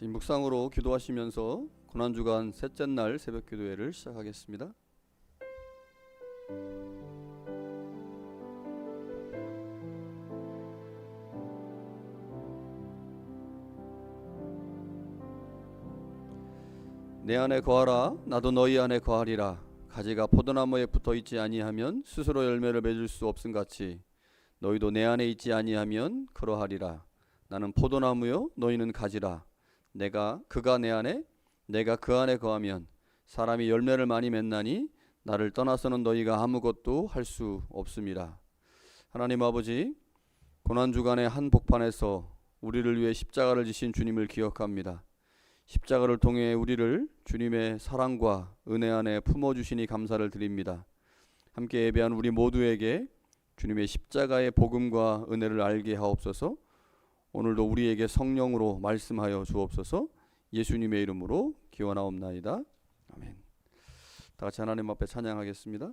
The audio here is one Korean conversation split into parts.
지금 묵상으로 기도하시면서 고난주간 셋째 날 새벽 기도회를 시작하겠습니다. 내 안에 거하라 나도 너희 안에 거하리라. 가지가 포도나무에 붙어 있지 아니하면 스스로 열매를 맺을 수 없음 같이 너희도 내 안에 있지 아니하면 그러하리라. 나는 포도나무요 너희는 가지라 내가 그가 내 안에 내가 그 안에 거하면 사람이 열매를 많이 맺나니 나를 떠나서는 너희가 아무것도 할 수 없음이라 하나님 아버지 고난 주간의 한 복판에서 우리를 위해 십자가를 지신 주님을 기억합니다. 십자가를 통해 우리를 주님의 사랑과 은혜 안에 품어 주시니 감사를 드립니다. 함께 예배한 우리 모두에게 주님의 십자가의 복음과 은혜를 알게 하옵소서. 오늘도 우리에게 성령으로 말씀하여 주옵소서. 예수님의 이름으로 기원하옵나이다. 아멘. 다 같이 하나님 앞에 찬양하겠습니다.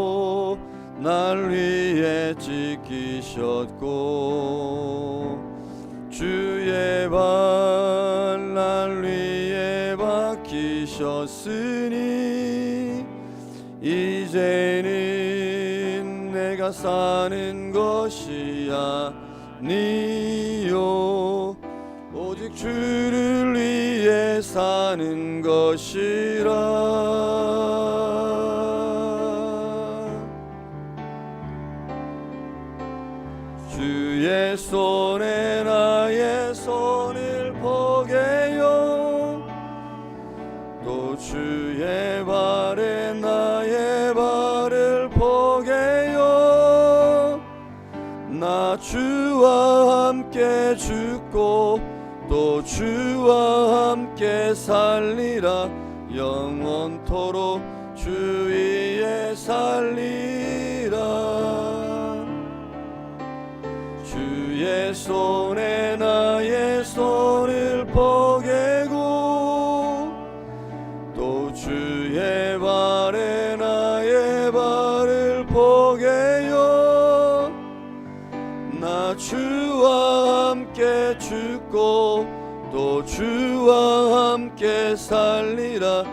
날 위에 지키셨고 주의 발날 위에 박히셨으니 이제는 내가 사는 것이 아니요. 오직 주를 위해 사는 것이라 주와 함께 죽고 또 주와 함께 살리라. 영원토록 살리라.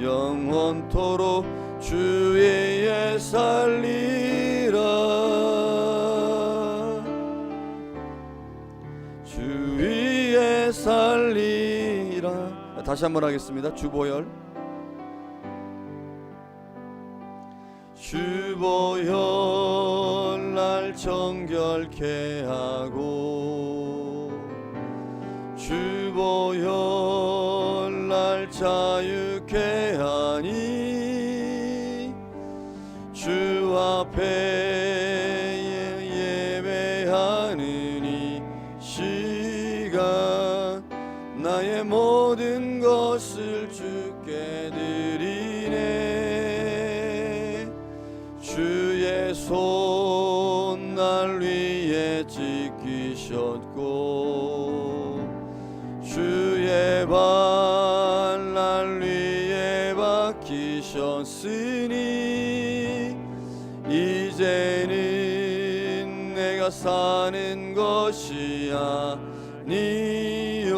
영원토록 주 위에 살리라. 주 위에 살리라. 다시 한번 하겠습니다. 주보열 주보열 날 정결케 하고 주 것이 아니요.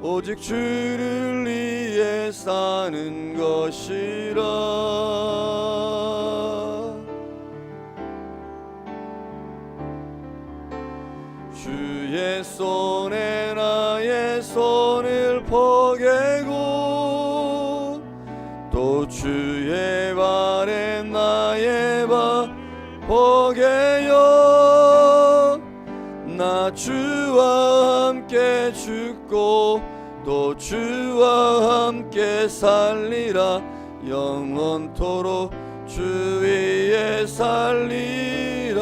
오직 주를 위해 사는 것이라 함께 살리라. 영원토록 주 위에 살리라.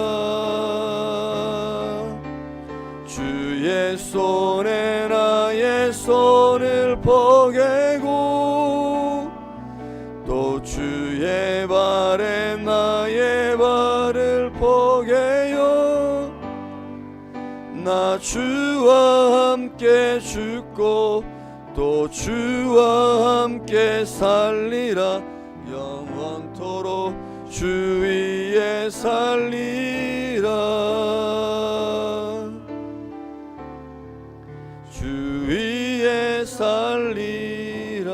주의 손에 나의 손을 포개고 또 주의 발에 나의 발을 포개요. 나 주와 함께 죽고 또 주와 함께 살리라. 영원토록 주 위에 살리라. 주 위에 살리라.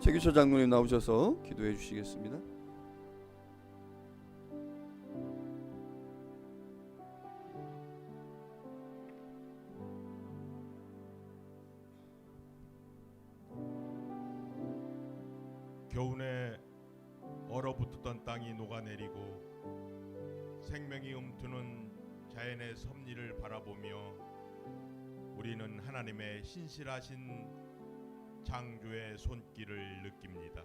최규철 장로님 나오셔서 기도해 주시겠습니다. 겨우내 얼어붙었던 땅이 녹아내리고 생명이 움트는 자연의 섭리를 바라보며 우리는 하나님의 신실하신 창조의 손길을 느낍니다.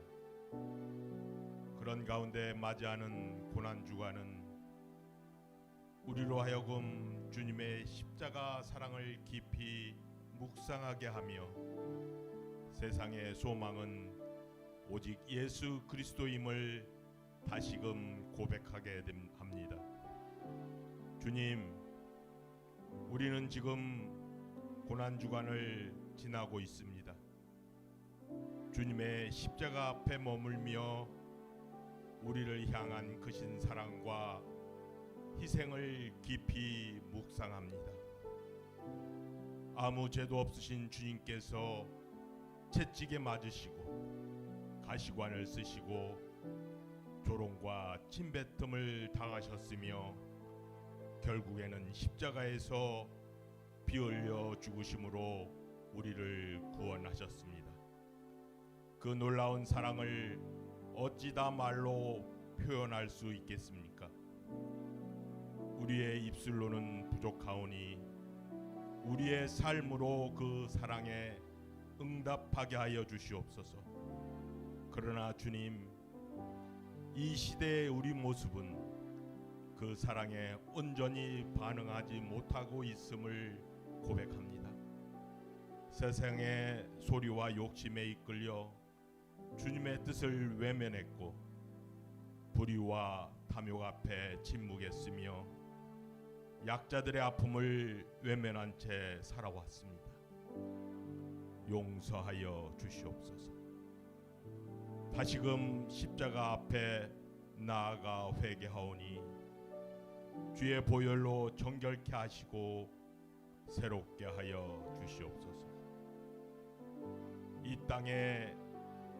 그런 가운데 맞이하는 고난 주간은 우리로 하여금 주님의 십자가 사랑을 깊이 묵상하게 하며 세상의 소망은 오직 예수 그리스도임을 다시금 고백하게 됨- 합니다. 주님, 우리는 지금 고난 주간을 지나고 있습니다. 주님의 십자가 앞에 머물며 우리를 향한 크신 사랑과 희생을 깊이 묵상합니다. 아무 죄도 없으신 주님께서 채찍에 맞으시고 가시관을 쓰시고 조롱과 침뱉음을 당하셨으며 결국에는 십자가에서 피 흘려 죽으심으로 우리를 구원하셨습니다. 그 놀라운 사랑을 어찌다 말로 표현할 수 있겠습니까? 우리의 입술로는 부족하오니 우리의 삶으로 그 사랑에 응답하게 하여 주시옵소서. 그러나 주님, 이 시대의 우리 모습은 그 사랑에 온전히 반응하지 못하고 있음을 고백합니다. 세상의 소리와 욕심에 이끌려 주님의 뜻을 외면했고 불의와 탐욕 앞에 침묵했으며 약자들의 아픔을 외면한 채 살아왔습니다. 용서하여 주시옵소서. 다시금 십자가 앞에 나아가 회개하오니 주의 보혈로 정결케 하시고 새롭게 하여 주시옵소서. 이 땅에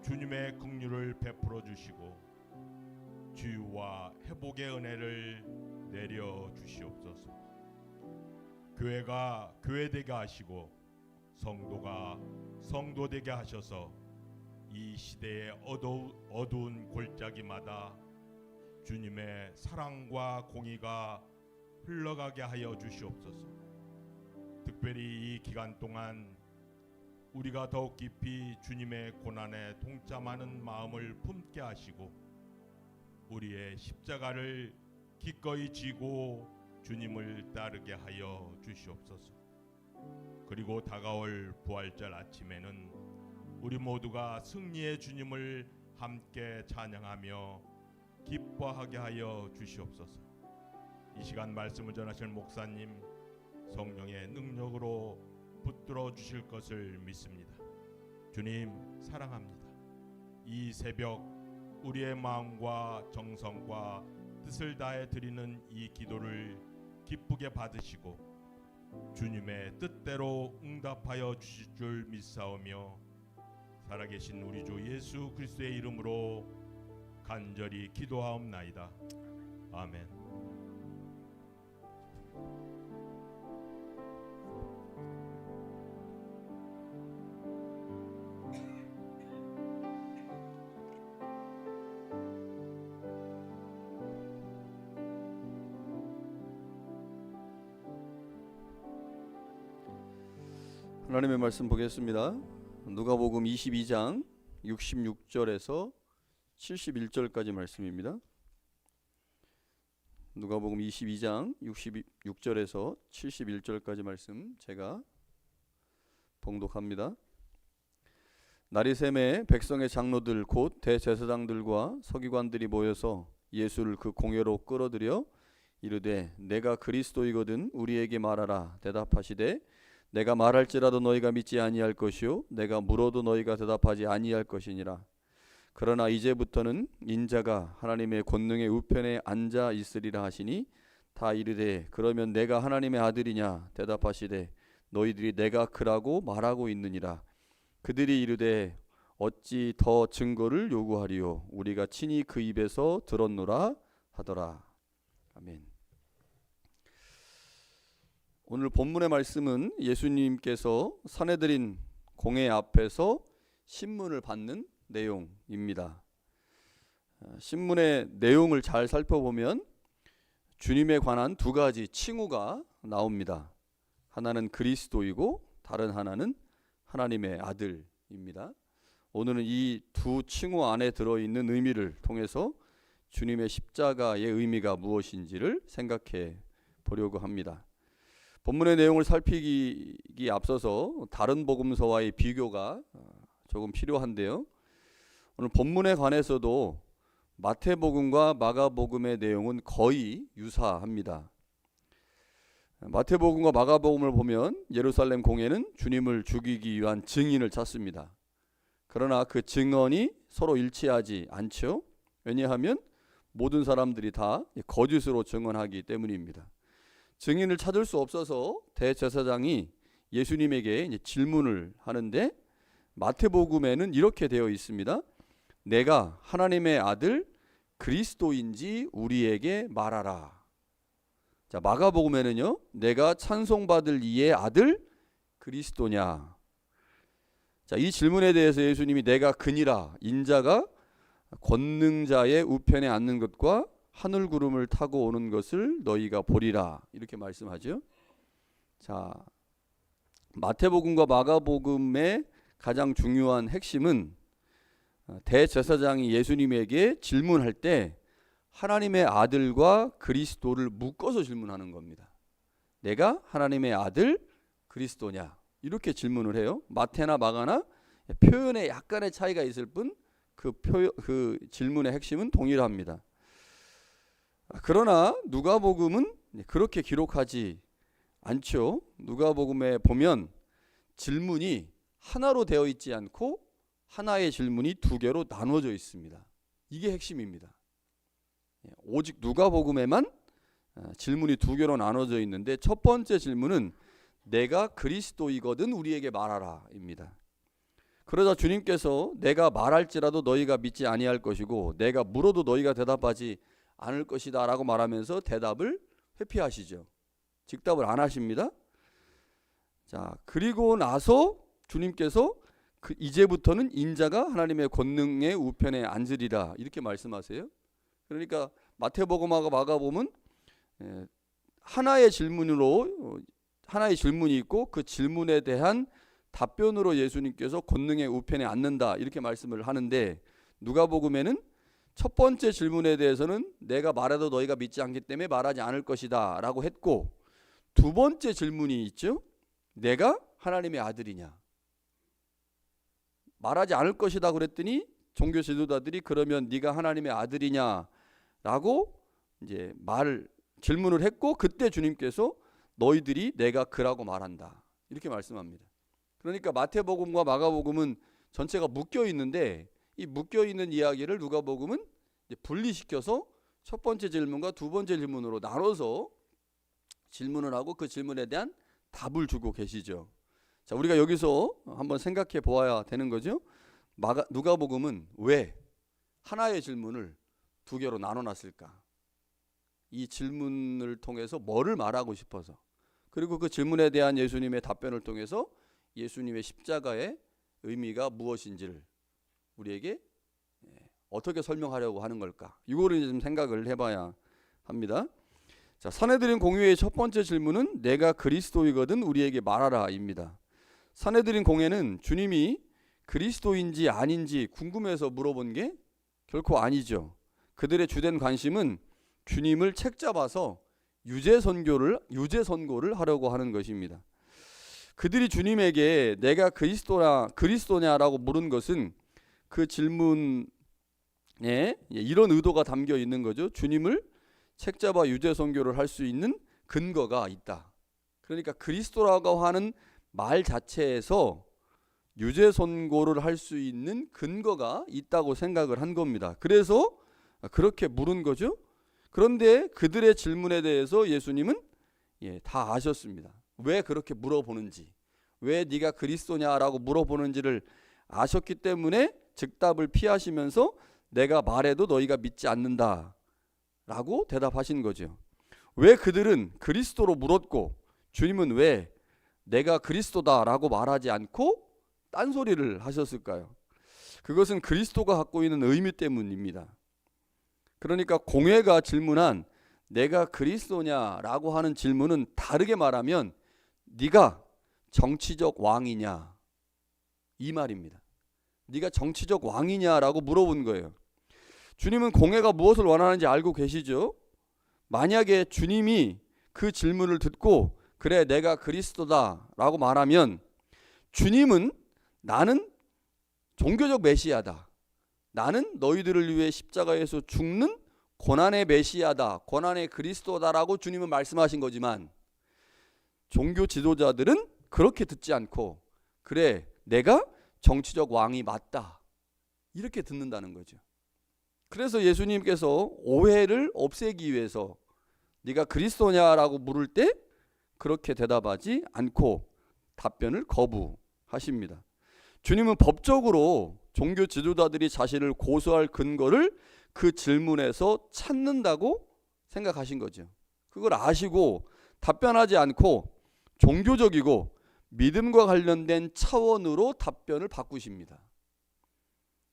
주님의 긍휼을 베풀어 주시고 주와 회복의 은혜를 내려 주시옵소서. 교회가 교회되게 하시고 성도가 성도되게 하셔서 이 시대의 어두, 어두운 골짜기마다 주님의 사랑과 공의가 흘러가게 하여 주시옵소서. 특별히 이 기간 동안 우리가 더욱 깊이 주님의 고난에 동참하는 마음을 품게 하시고 우리의 십자가를 기꺼이 지고 주님을 따르게 하여 주시옵소서. 그리고 다가올 부활절 아침에는 우리 모두가 승리의 주님을 함께 찬양하며 기뻐하게 하여 주시옵소서. 이 시간 말씀을 전하실 목사님 성령의 능력으로 붙들어 주실 것을 믿습니다. 주님 사랑합니다. 이 새벽 우리의 마음과 정성과 뜻을 다해 드리는 이 기도를 기쁘게 받으시고 주님의 뜻대로 응답하여 주실 줄 믿사오며 살아계신 우리 주 예수 그리스도의 이름으로 간절히 기도하옵나이다. 아멘. 하나님의 말씀 보겠습니다. 누가복음 22장 66절에서 71절까지 말씀입니다. 누가복음 22장 66절에서 71절까지 말씀 제가 봉독합니다. 날이 샘에 백성의 장로들 곧 대제사장들과 서기관들이 모여서 예수를 그 공회로 끌어들여 이르되 내가 그리스도이거든 우리에게 말하라 대답하시되 내가 말할지라도 너희가 믿지 아니할 것이요 내가 물어도 너희가 대답하지 아니할 것이니라. 그러나 이제부터는 인자가 하나님의 권능의 우편에 앉아 있으리라 하시니 다 이르되 그러면 내가 하나님의 아들이냐? 대답하시되 너희들이 내가 그라고 말하고 있느니라. 그들이 이르되 어찌 더 증거를 요구하리요? 우리가 친히 그 입에서 들었노라 하더라. 아멘 오늘 본문의 말씀은 예수님께서 사내들인 공회 앞에서 신문을 받는 내용입니다. 어, 신문의 내용을 잘 살펴보면 주님에 관한 두 가지 칭호가 나옵니다. 하나는 그리스도이고 다른 하나는 하나님의 아들입니다. 오늘은 이 두 칭호 안에 들어 있는 의미를 통해서 주님의 십자가의 의미가 무엇인지를 생각해 보려고 합니다. 본문의 내용을 살피기 앞서서 다른 복음서와의 비교가 어, 조금 필요한데요. 오늘 본문에 관해서도 마태복음과 마가복음의 내용은 거의 유사합니다. 마태복음과 마가복음을 보면 예루살렘 공회는 주님을 죽이기 위한 증인을 찾습니다. 그러나 그 증언이 서로 일치하지 않죠. 왜냐하면 모든 사람들이 다 거짓으로 증언하기 때문입니다. 증인을 찾을 수 없어서 대제사장이 예수님에게 질문을 하는데 마태복음에는 이렇게 되어 있습니다. 내가 하나님의 아들 그리스도인지 우리에게 말하라. 자, 마가복음에는요. 내가 찬송받을 이의 아들 그리스도냐. 자, 이 질문에 대해서 예수님이 내가 그니라 인자가 권능자의 우편에 앉는 것과 하늘 구름을 타고 오는 것을 너희가 보리라 이렇게 말씀하죠. 자, 마태복음과 마가복음의 가장 중요한 핵심은 어, 대제사장이 예수님에게 질문할 때 하나님의 아들과 그리스도를 묶어서 질문하는 겁니다. 내가 하나님의 아들 그리스도냐 이렇게 질문을 해요. 마태나 마가나 표현에 약간의 차이가 있을 뿐그표그 질문의 핵심은 동일합니다. 그러나 누가복음은 그렇게 기록하지 않죠. 누가복음에 보면 질문이 하나로 되어 있지 않고 하나의 질문이 두 개로 나눠져 있습니다. 이게 핵심입니다. 예, 오직 누가복음에만 어, 질문이 두 개로 나눠져 있는데 첫 번째 질문은 내가 그리스도이거든 우리에게 말하라입니다. 그러자 주님께서 내가 말할지라도 너희가 믿지 아니할 것이고 내가 물어도 너희가 대답하지 않을 것이다 라고 말하면서 대답을 회피하시죠. 즉답을 안 하십니다. 자, 그리고 나서 주님께서 그 이제부터는 인자가 하나님의 권능의 우편에 앉으리라 이렇게 말씀하세요. 그러니까 마태복음하고 마가복음은 에, 하나의 질문으로 어, 하나의 질문이 있고 그 질문에 대한 답변으로 예수님께서 권능의 우편에 앉는다 이렇게 말씀을 하는데 누가복음에는 첫 번째 질문에 대해서는 내가 말해도 너희가 믿지 않기 때문에 말하지 않을 것이다 라고 했고 두 번째 질문이 있죠. 내가 하나님의 아들이냐? 말하지 않을 것이다 그랬더니 종교 지도자들이 그러면 네가 하나님의 아들이냐 라고 이제 말 질문을 했고 그때 주님께서 너희들이 내가 그라고 말한다 이렇게 말씀합니다. 그러니까 마태복음과 마가복음은 전체가 묶여 있는데 이 묶여 있는 이야기를 누가복음은 분리시켜서 첫 번째 질문과 두 번째 질문으로 나눠서 질문을 하고 그 질문에 대한 답을 주고 계시죠. 자, 우리가 여기서 한번 생각해 보아야 되는 거죠. 누가복음은 왜 하나의 질문을 두 개로 나눠 놨을까? 이 질문을 통해서 뭐를 말하고 싶어서 그리고 그 질문에 대한 예수님의 답변을 통해서 예수님의 십자가의 의미가 무엇인지를 우리에게 예, 어떻게 설명하려고 하는 걸까? 이거를 좀 생각을 해봐야 합니다. 자, 사내들인 공유의 첫 번째 질문은 내가 그리스도이거든 우리에게 말하라입니다. 사내들인 공예는 주님이 그리스도인지 아닌지 궁금해서 물어본 게 결코 아니죠. 그들의 주된 관심은 주님을 책잡아서 유죄 선교를 유죄 선고를 하려고 하는 것입니다. 그들이 주님에게 내가 그리스도나 그리스도냐라고 물은 것은 그 질문에 이런 의도가 담겨 있는 거죠. 주님을 책잡아 유죄 선교를 할 수 있는 근거가 있다. 그러니까 그리스도라고 하는 말 자체에서 유죄 선고를 할 수 있는 근거가 있다고 생각을 한 겁니다. 그래서 그렇게 물은 거죠. 그런데 그들의 질문에 대해서 예수님은 예, 다 아셨습니다. 왜 그렇게 물어보는지, 왜 네가 그리스도냐라고 물어보는지를 아셨기 때문에 즉답을 피하시면서 내가 말해도 너희가 믿지 않는다 라고 대답하신 거죠. 왜 그들은 그리스도로 물었고 주님은 왜 내가 그리스도다라고 말하지 않고 딴소리를 하셨을까요? 그것은 그리스도가 갖고 있는 의미 때문입니다. 그러니까 공회가 질문한 내가 그리스도냐라고 하는 질문은 다르게 말하면 네가 정치적 왕이냐 이 말입니다. 네가 정치적 왕이냐라고 물어본 거예요. 주님은 공회가 무엇을 원하는지 알고 계시죠? 만약에 주님이 그 질문을 듣고 그래 내가 그리스도다라고 말하면 주님은 나는 종교적 메시아다. 나는 너희들을 위해 십자가에서 죽는 고난의 메시아다. 고난의 그리스도다라고 주님은 말씀하신 거지만 종교 지도자들은 그렇게 듣지 않고 그래 내가 정치적 왕이 맞다. 이렇게 듣는다는 거죠. 그래서 예수님께서 오해를 없애기 위해서 네가 그리스도냐라고 물을 때 그렇게 대답하지 않고 답변을 거부하십니다. 주님은 법적으로 종교 지도자들이 자신을 고소할 근거를 그 질문에서 찾는다고 생각하신 거죠. 그걸 아시고 답변하지 않고 종교적이고 믿음과 관련된 차원으로 답변을 바꾸십니다.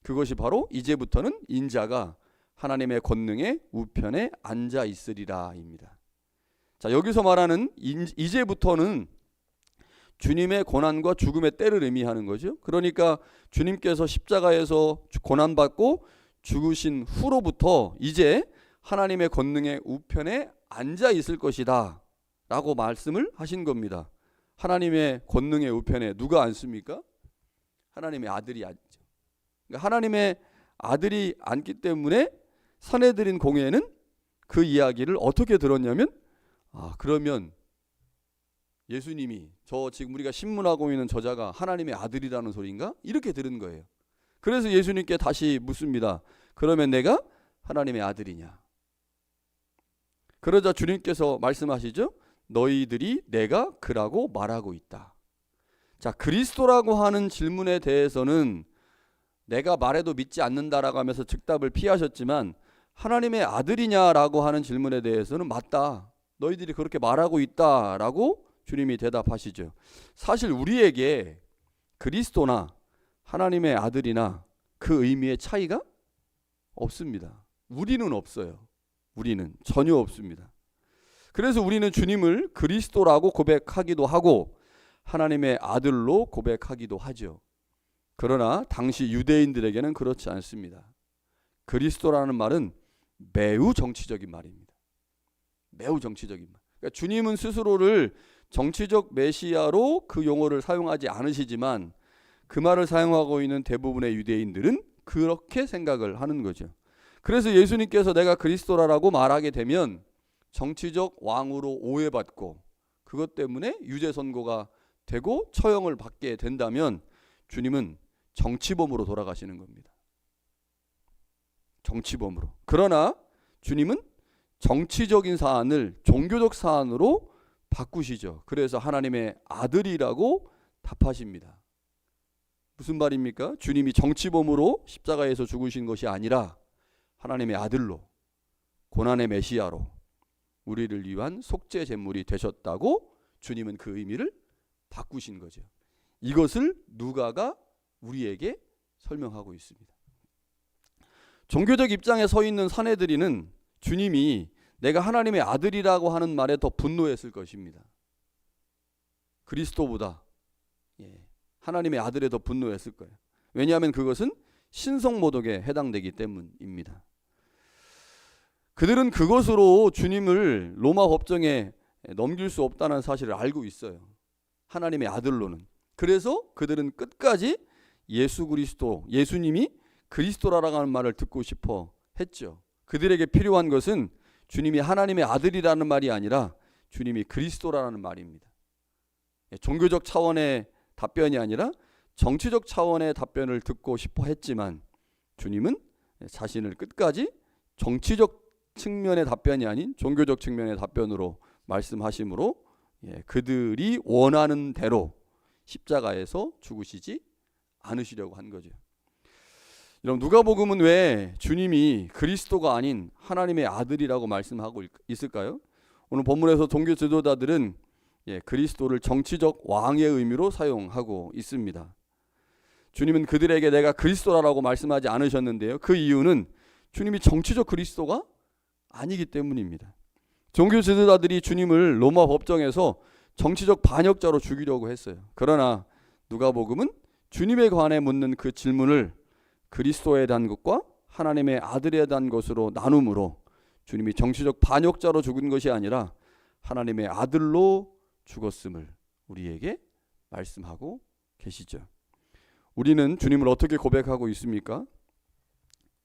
그것이 바로 이제부터는 인자가 하나님의 권능의 우편에 앉아 있으리라입니다. 자, 여기서 말하는 인, 이제부터는 주님의 고난과 죽음의 때를 의미하는 거죠. 그러니까 주님께서 십자가에서 고난 받고 죽으신 후로부터 이제 하나님의 권능의 우편에 앉아 있을 것이다 라고 말씀을 하신 겁니다. 하나님의 권능의 우편에 누가 앉습니까? 하나님의 아들이 앉죠. 그러니까 하나님의 아들이 앉기 때문에 선해드린 공예는 그 이야기를 어떻게 들었냐면 아 그러면 예수님이 저 지금 우리가 신문하고 있는 저자가 하나님의 아들이라는 소리인가? 이렇게 들은 거예요. 그래서 예수님께 다시 묻습니다. 그러면 내가 하나님의 아들이냐? 그러자 주님께서 말씀하시죠. 너희들이 내가 그라고 말하고 있다. 자, 그리스도라고 하는 질문에 대해서는 내가 말해도 믿지 않는다라고 하면서 즉답을 피하셨지만 하나님의 아들이냐라고 하는 질문에 대해서는 맞다. 너희들이 그렇게 말하고 있다라고 주님이 대답하시죠. 사실 우리에게 그리스도나 하나님의 아들이나 그 의미의 차이가 없습니다. 우리는 없어요. 우리는 전혀 없습니다. 그래서 우리는 주님을 그리스도라고 고백하기도 하고 하나님의 아들로 고백하기도 하죠. 그러나 당시 유대인들에게는 그렇지 않습니다. 그리스도라는 말은 매우 정치적인 말입니다. 매우 정치적인 말. 그러니까 주님은 스스로를 정치적 메시아로 그 용어를 사용하지 않으시지만 그 말을 사용하고 있는 대부분의 유대인들은 그렇게 생각을 하는 거죠. 그래서 예수님께서 내가 그리스도라고 말하게 되면 정치적 왕으로 오해받고 그것 때문에 유죄 선고가 되고 처형을 받게 된다면 주님은 정치범으로 돌아가시는 겁니다. 정치범으로. 그러나 주님은 정치적인 사안을 종교적 사안으로 바꾸시죠. 그래서 하나님의 아들이라고 답하십니다. 무슨 말입니까? 주님이 정치범으로 십자가에서 죽으신 것이 아니라 하나님의 아들로 고난의 메시아로 우리를 위한 속죄 제물이 되셨다고 주님은 그 의미를 바꾸신 거죠. 이것을 누가가 우리에게 설명하고 있습니다. 종교적 입장에 서 있는 사내들이는 주님이 내가 하나님의 아들이라고 하는 말에 더 분노했을 것입니다. 그리스도보다 예, 하나님의 아들에 더 분노했을 거예요. 왜냐하면 그것은 신성 모독에 해당되기 때문입니다. 그들은 그것으로 주님을 로마 법정에 넘길 수 없다는 사실을 알고 있어요. 하나님의 아들로는. 그래서 그들은 끝까지 예수 그리스도, 예수님이 그리스도라라는 말을 듣고 싶어 했죠. 그들에게 필요한 것은 주님이 하나님의 아들이라는 말이 아니라 주님이 그리스도라는 말입니다. 예, 종교적 차원의 답변이 아니라 정치적 차원의 답변을 듣고 싶어 했지만 주님은 자신을 끝까지 정치적 측면의 답변이 아닌 종교적 측면의 답변으로 말씀하심으로 예, 그들이 원하는 대로 십자가에서 죽으시지 않으시려고 한 거죠. 여러분 누가복음은 왜 주님이 그리스도가 아닌 하나님의 아들이라고 말씀하고 있- 있을까요? 오늘 본문에서 종교 지도자들은 예, 그리스도를 정치적 왕의 의미로 사용하고 있습니다. 주님은 그들에게 내가 그리스도라고 말씀하지 않으셨는데요. 그 이유는 주님이 정치적 그리스도가 아니기 때문입니다. 종교 지도자들이 주님을 로마 법정에서 정치적 반역자로 죽이려고 했어요. 그러나 누가복음은 주님에 관해 묻는 그 질문을 그리스도에 대한 것과 하나님의 아들에 대한 것으로 나눔으로 주님이 정치적 반역자로 죽은 것이 아니라 하나님의 아들로 죽었음을 우리에게 말씀하고 계시죠. 우리는 주님을 어떻게 고백하고 있습니까?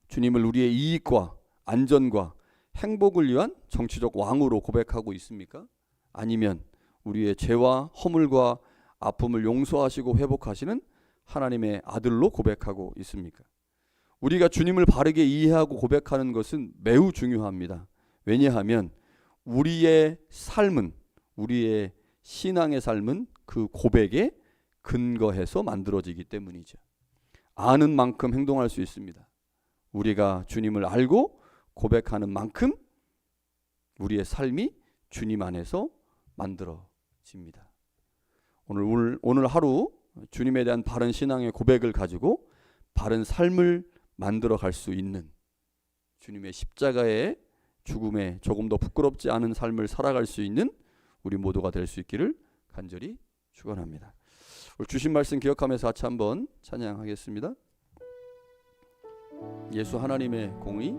주님을 우리의 이익과 안전과 행복을 위한 정치적 왕으로 고백하고 있습니까? 아니면 우리의 죄와 허물과 아픔을 용서하시고 회복하시는 하나님의 아들로 고백하고 있습니까? 우리가 주님을 바르게 이해하고 고백하는 것은 매우 중요합니다. 왜냐하면 우리의 삶은 우리의 신앙의 삶은 그 고백에 근거해서 만들어지기 때문이죠. 아는 만큼 행동할 수 있습니다. 우리가 주님을 알고 고백하는 만큼 우리의 삶이 주님 안에서 만들어집니다. 오늘 오늘, 하루 주님에 대한 바른 신앙의 고백을 가지고 바른 삶을 만들어 갈 수 있는 주님의 십자가의 죽음에 조금 더 부끄럽지 않은 삶을 살아갈 수 있는 우리 모두가 될 수 있기를 간절히 축원합니다. 주신 말씀 기억하면서 같이 한번 찬양하겠습니다. 예수 하나님의 공의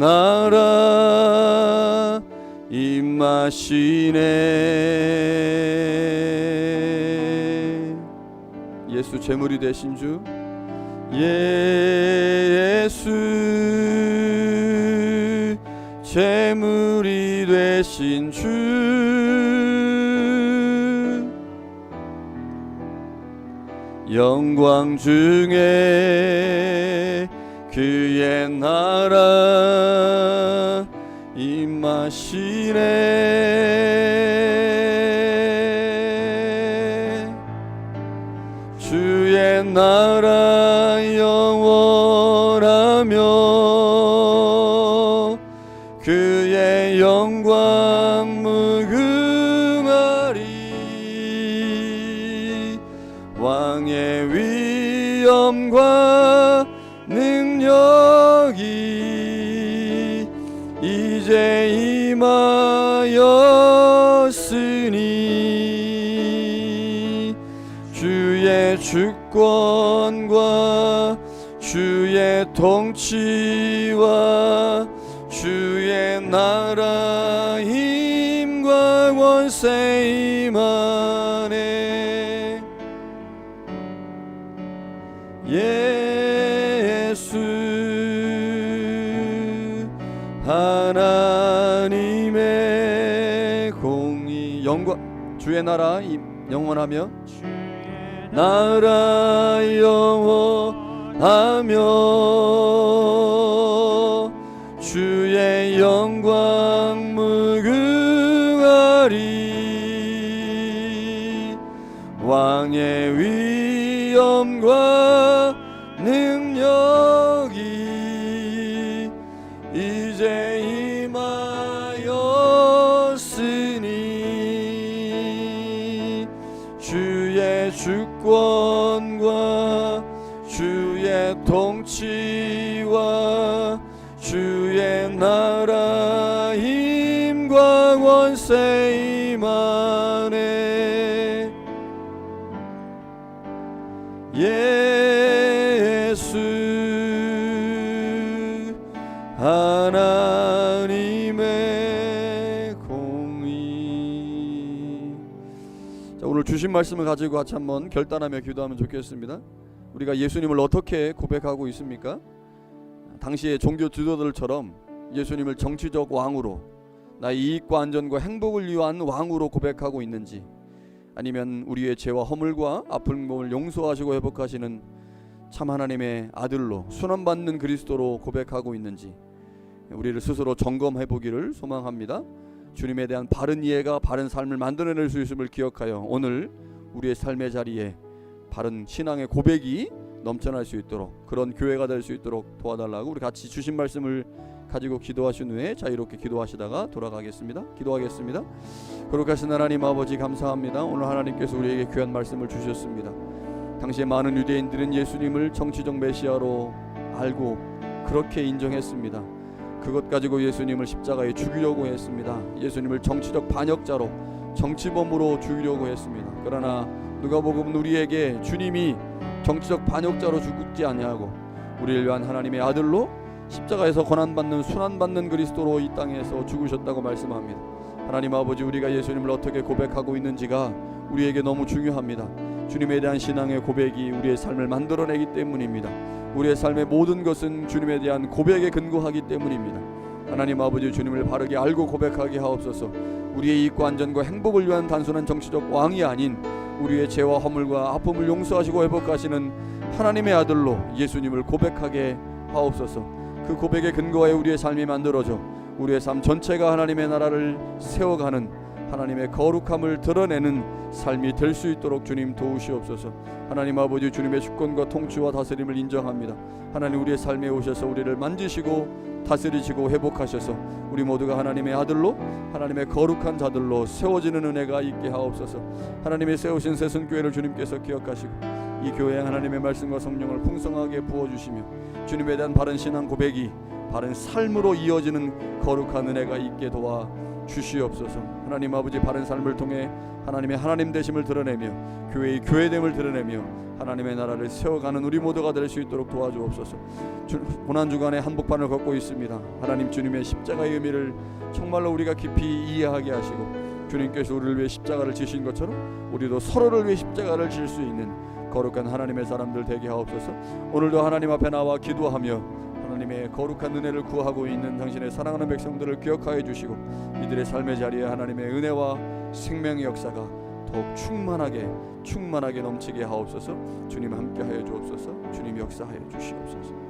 나라 임마시네. 예수 제물이 되신 주. 예수 제물이 되신 주. 영광 중에 그의 나라 임하시네 임하였으니 주의 주권과 주의 통치와 주의 나라 힘과 권세 주의 나라 임- 영원하며 나라 영원하며 주의 영광 무궁하리 왕의 위엄 주권과 주권과 주의 통치와 주의 나라 힘과 권세 주신 말씀을 가지고 같이 한번 결단하며 기도하면 좋겠습니다. 우리가 예수님을 어떻게 고백하고 있습니까? 당시의 종교 지도들처럼 예수님을 정치적 왕으로 나의 이익과 안전과 행복을 위한 왕으로 고백하고 있는지 아니면 우리의 죄와 허물과 아픈 몸을 용서하시고 회복하시는 참 하나님의 아들로 순환받는 그리스도로 고백하고 있는지 우리를 스스로 점검해 보기를 소망합니다. 주님에 대한 바른 이해가 바른 삶을 만들어낼 수 있음을 기억하여 오늘 우리의 삶의 자리에 바른 신앙의 고백이 넘쳐날 수 있도록 그런 교회가 될 수 있도록 도와달라고 우리 같이 주신 말씀을 가지고 기도하신 후에 자유롭게 기도하시다가 돌아가겠습니다. 기도하겠습니다. 거룩하신 하나님 아버지 감사합니다. 오늘 하나님께서 우리에게 귀한 말씀을 주셨습니다. 당시에 많은 유대인들은 예수님을 정치적 메시아로 알고 그렇게 인정했습니다. 그것 가지고 예수님을 십자가에 죽이려고 했습니다. 예수님을 정치적 반역자로 정치범으로 죽이려고 했습니다. 그러나 누가복음 우리에게 주님이 정치적 반역자로 죽지 아니하고 우리를 위한 하나님의 아들로 십자가에서 고난받는 순환받는 그리스도로 이 땅에서 죽으셨다고 말씀합니다. 하나님 아버지 우리가 예수님을 어떻게 고백하고 있는지가 우리에게 너무 중요합니다. 주님에 대한 신앙의 고백이 우리의 삶을 만들어내기 때문입니다. 우리의 삶의 모든 것은 주님에 대한 고백에 근거하기 때문입니다. 하나님 아버지 주님을 바르게 알고 고백하게 하옵소서. 우리의 이익과 안전과 행복을 위한 단순한 정치적 왕이 아닌 우리의 죄와 허물과 아픔을 용서하시고 회복하시는 하나님의 아들로 예수님을 고백하게 하옵소서. 그 고백의 근거에 우리의 삶이 만들어져 우리의 삶 전체가 하나님의 나라를 세워가는 하나님의 거룩함을 드러내는 삶이 될 수 있도록 주님 도우시옵소서. 하나님 아버지 주님의 주권과 통치와 다스림을 인정합니다. 하나님 우리의 삶에 오셔서 우리를 만지시고 다스리시고 회복하셔서 우리 모두가 하나님의 아들로 하나님의 거룩한 자들로 세워지는 은혜가 있게 하옵소서. 하나님의 세우신 새순 교회를 주님께서 기억하시고 이 교회에 하나님의 말씀과 성령을 풍성하게 부어 주시며 주님에 대한 바른 신앙 고백이 바른 삶으로 이어지는 거룩한 은혜가 있게 도와 주시옵소서. 하나님 아버지 바른 삶을 통해 하나님의 하나님 되심을 드러내며 교회의 교회됨을 드러내며 하나님의 나라를 세워가는 우리 모두가 될 수 있도록 도와주옵소서. 주, 고난 주간에 한복판을 걷고 있습니다. 하나님 주님의 십자가의 의미를 정말로 우리가 깊이 이해하게 하시고 주님께서 우리를 위해 십자가를 지신 것처럼 우리도 서로를 위해 십자가를 질 수 있는 거룩한 하나님의 사람들 되게 하옵소서. 오늘도 하나님 앞에 나와 기도하며 하나님의 거룩한 은혜를 구하고 있는 당신의 사랑하는 백성들을 기억하여 주시고 이들의 삶의 자리에 하나님의 은혜와 생명의 역사가 더욱 충만하게 충만하게 넘치게 하옵소서. 주님 함께하여 주옵소서. 주님 역사하여 주시옵소서.